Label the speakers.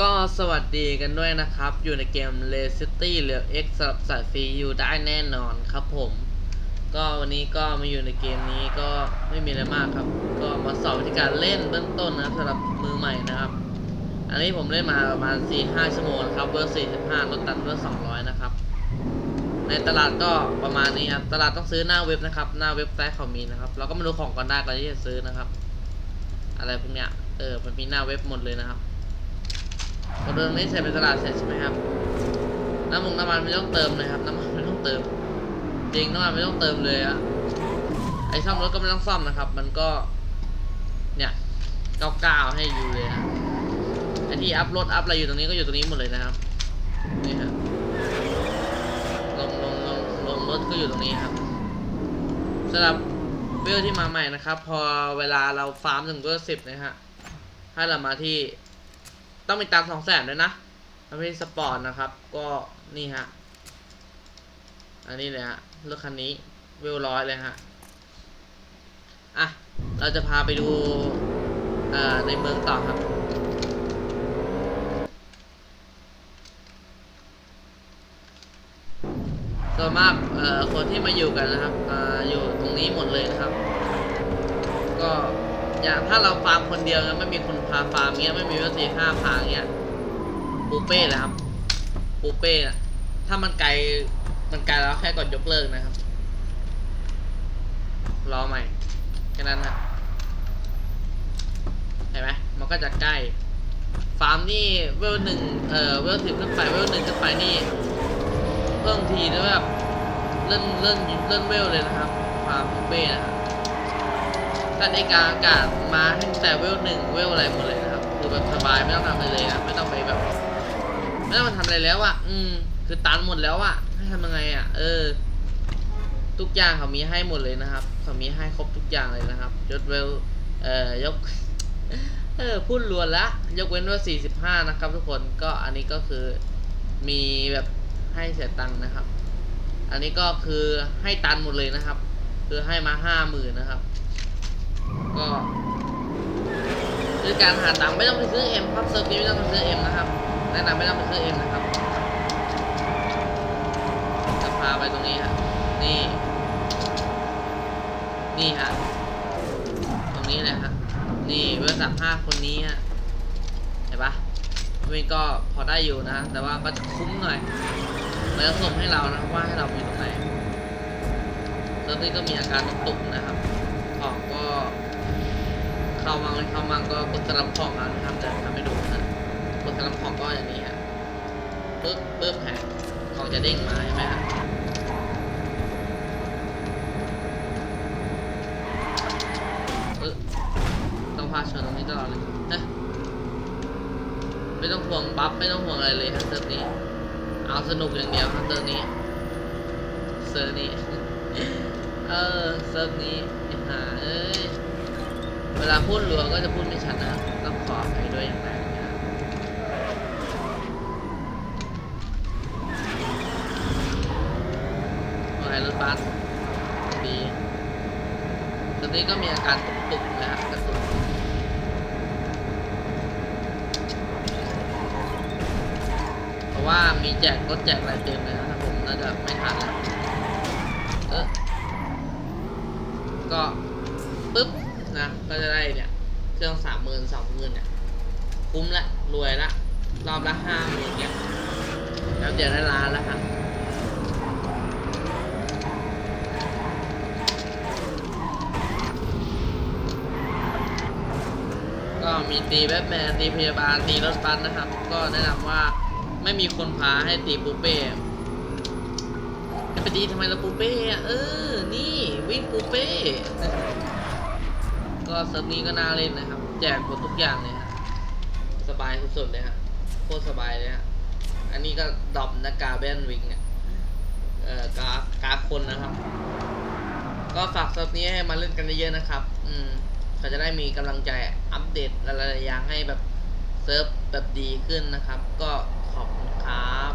Speaker 1: ก็สวัสดีกันด้วยนะครับ อยู่ในเกม r e City เหลือ X สำหรับสายฟรีอยู่ได้แน่นอนครับผม ก็วันนี้ก็มาอยู่ในเกมนี้ก็ไม่มีอะไรมากครับ ก็มาสอนวิธีการเล่นเบื้องต้นนะสำหรับมือใหม่นะครับ อันนี้ผมเล่นมาประมาณ 4-5 ชั่วโมงครับเวอร์45ลดตันเวอร์200 นะครับ ในตลาดก็ประมาณนี้ครับ ตลาดต้องซื้อหน้าเว็บนะครับ หน้าเว็บไซต์เขามีนะครับ เราก็มาดูของก่อนได้ก่อนที่จะซื้อนะครับ อะไรพวกเนี้ย เออ มันมีหน้าเว็บหมดเลยนะครับ พอเดินนี้เสร็จเป็นตลาดเสร็จใช่ไหมครับ น้ำมันน้ำมันไม่ต้องเติมเลยครับ น้ำมันไม่ต้องเติมจริงน้ำมันไม่ต้องเติมเลยอะไอซ่อมรถก็ไม่ต้องซ่อมนะครับ มันก็ เนี่ยเก้าเก้าให้อยู่เลยอะไอที่อัพรถอัพอะไรอยู่ตรงนี้ก็อยู่ตรงนี้หมดเลยนะครับนี่ครับลงลงลงลงรถก็อยู่ตรงนี้ครับสำหรับเวลที่มาใหม่นะครับ พอเวลาเราฟาร์มถึงเวลสิบนะฮะให้เรามาที่ ต้องมีตังสองแสนด้วยนะทำให้สปอร์ตนะครับ ก็นี่ฮะ อันนี้เลยฮะรถคันนี้เวลร้อยเลยฮะ อะ เราจะพาไปดูอ่อในเมืองต่อครับ ส่วนมากเอ่อคนที่มาอยู่กันนะครับออยู่ตรงนี้หมดเลยนะครับ ก็ อย่างถ้าเราฟาร์มคนเดียวนะไม่มีคนพาฟาร์มเงี้ยไม่มีวัตถุห้าพาเงี้ยปูเป้แหละครับปูเป้อะถ้ามันไกลมันไกลแล้วแค่กดยกเลิกนะครับ รอใหม่แค่นั้นนะเห็นไหมมันก็จะใกล้ฟาร์มนี่เวลหนึ่งเอ่อเวลสิบขึ้นไปเวลหนึ่งขึ้นไปนี่เพิ่มทีแล้วแบบเล่นเล่นเล่นเวลเลยนะครับฟาร์มปูเป้นะครับ ถ้าในกลางอากาศมาตั้งแต่เวลหนึ่งเวลอะไรหมดเลยนะครับ คือแบบสบายไม่ต้องทำอะไรเลยนะไม่ต้องไปแบบ ไม่ต้องมาทำอะไรแล้วอะอืม คือตันหมดแล้วอะให้ทำยังไงอะเออ ทุกอย่างเขามีให้หมดเลยนะครับเขามีให้ครบทุกอย่างเลยนะครับยกเวลเอ่อยกเออพูดรวนละยกเว้นว่า 45 นะครับ ทุกคนก็อันนี้ก็คือมีแบบให้เสียตังค์นะครับ อันนี้ก็คือให้ตันหมดเลยนะครับ คือให้มาห้าหมื่นนะครับ ก็คือการหาตังค์ไม่ต้องไปซื้อเอ็มครับเซิร์ฟนี้ไม่ต้องไปซื้อเอ็มนะครับแนะนำไม่ต้องไปซื้อเอ็มนะครับจะพาไปตรงนี้ฮะนี่ นี่ฮะตรงนี้เลยฮะนี่เบอร์สามห้าคนนี้ฮะเห็นปะมันก็พอได้อยู่นะ แต่ว่าก็จะคุ้มหน่อยแล้วส่งให้เรานะว่าให้เราอยู่ตรงไหนเซิร์ฟนี้ก็มีอาการตุกๆนะครับ เข้ามังไม่เข้ามังก็กดสลับของเอานะครับจะทำให้ดูนะกดสลับของก็อย่างนี้ฮะปึ๊บปึ๊บฮะของจะเด้งมาใช่ไหมฮะปึ๊บต้องพาชนตรงนี้ตลอดเลยนะไม่ต้องห่วงบัฟไม่ต้องห่วงอะไรเลยฮะเซิร์นี้ เอาสนุกอย่างเดียวครับเซิร์นี้เซิร์นี้ เออเซิร์ฟนี้อ้ห่าเอ้ย เวลาพูดรัวก็จะพูดไม่ชัดนะครับต้องขออภัยด้วยอย่างแรนะครับว่าไงรถบัสดีตอนนี้ก็มีอาการตุกๆนะครับกระตุกเพราะว่ามีแจกรถแจกอะไรเต็มเลยนะครับผมน่าจะไม่ทันแล้วเออก็ปุ๊บ นะ ก็จะได้เนี่ย เครื่องสามหมื่นสองหมื่นเนี่ย คุ้มละ รวยละ รอบละห้าหมื่นเนี่ย แล้วเดี๋ยวได้ล้านแล้วค่ะก็มีตีแบทแมนตีพยาบาลตีรถบัสนะครับ ก็แนะนำว่าไม่มีคนพาให้ตีปูเป้จะไปตีทำไมละปูเป้อะเออ นี่วิ่งปูเป้ ก็เซิร์ฟนี้ก็น่าเล่นนะครับ แจกหมดทุกอย่างเลยฮะสบายสุดๆเลยฮะโคตรสบายเลยฮะอันนี้ก็ดอปนะกาเบนวิงเนี่ยเอ่อกากาคนนะครับ ก็ฝากเซิร์ฟนี้ให้มาเล่นกันเยอะๆนะครับ อืมเขาจะได้มีกำลังใจอัปเดตหลายๆอย่างให้แบบเซิร์ฟแบบดีขึ้นนะครับ ก็ขอบคุณครับ